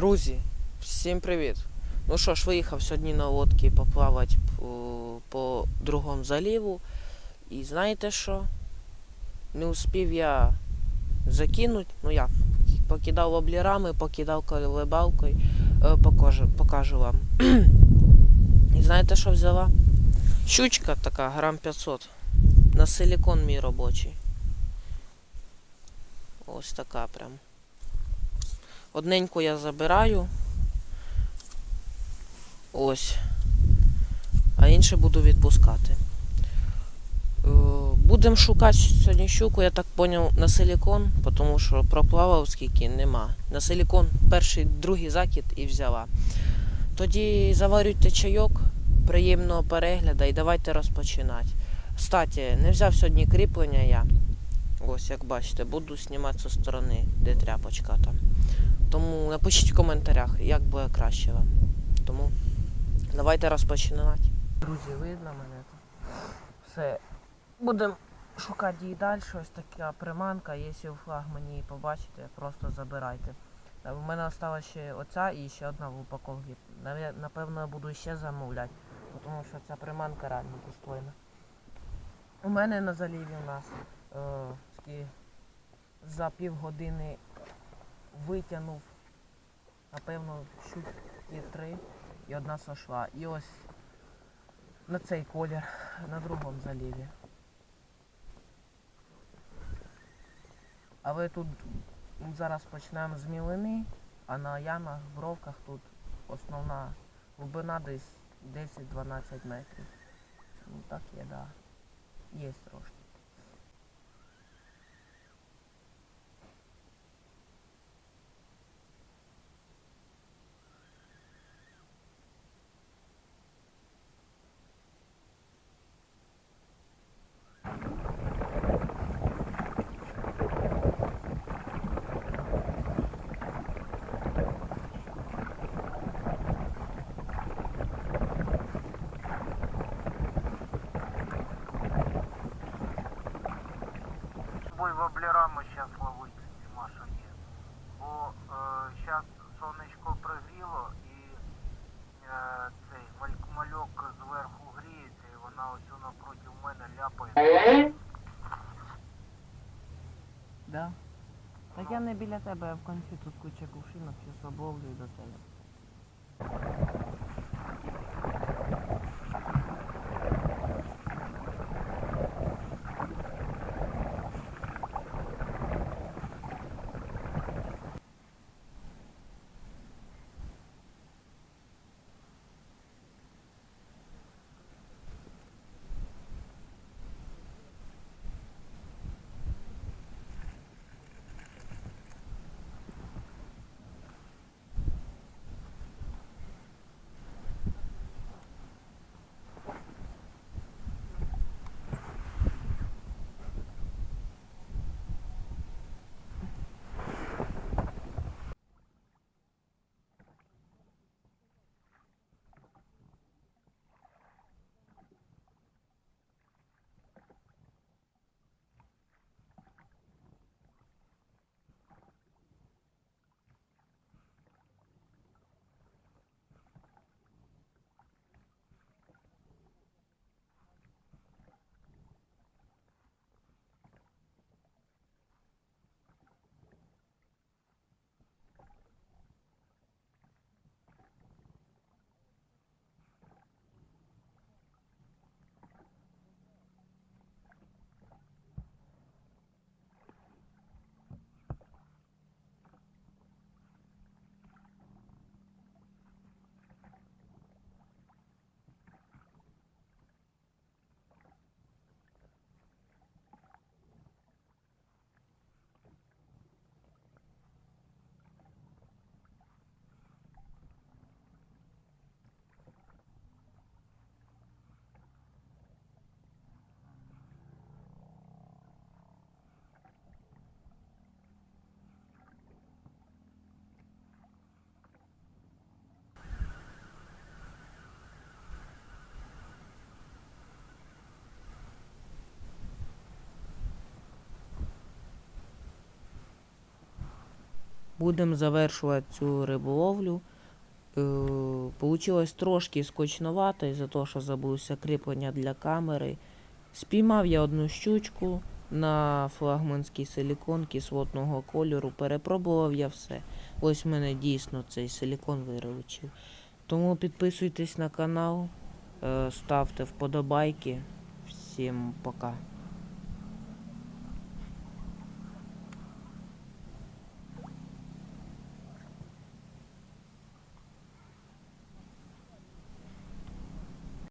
Друзі, всім привіт! Ну що ж, виїхав сьогодні на лодці поплавати по, по другому заліву. І знаєте що? Не успів я закинути, ну я покидав облірами, покидав колебалкою, е, покажу, покажу вам. І знаєте, що взяла? Щучка така, грам 500. На силікон мій робочий. Ось така прям. Одненьку я забираю. Ось. А інше буду відпускати. Будемо шукати сьогодні щуку, я так поняв, на силікон, тому що проплавав скільки нема. На силікон перший, другий закид і взяла. Тоді заварюйте чайок, приємного перегляду і давайте розпочинати. Кстати, не взяв сьогодні кріплення я. Ось, як бачите, буду знімати зі сторони, де тряпочка там. Тому напишіть в коментарях, як буде краще вам. Тому давайте розпочинати. Друзі, видно мене тут. Все. Будемо шукати її далі. Ось така приманка. Якщо у флагмані побачите, просто забирайте. Е, У мене осталась ще оця і ще одна в упаковці. Напевно, буду ще замовляти, тому що ця приманка реально достойна. У мене на заліві у нас е, за півгодини витягнув, напевно, щуки три і одна сошла. І ось на цей колір, на другому заліві. Але тут зараз почнемо з мілини, а на ямах, бровках тут основна глибина десь 10-12 метрів. Ну так є, да. Є трошки. Бой воблерами зараз ловить нема що є. Бо зараз сонечко пригріло і е, цей маль- мальок зверху гріється і вона ось напроти мене ляпає. Да. Так я не біля тебе, а в кінці тут куча кувшинок, зараз обловлю до тебе. Будемо завершувати цю риболовлю. Е, Получилось трошки скучновато із-за того, що забувся кріплення для камери. Спіймав я одну щучку на флагманський силікон кислотного кольору. Перепробував я все. Ось в мене дійсно цей силікон виручив. Тому підписуйтесь на канал, е, ставте вподобайки. Всім пока.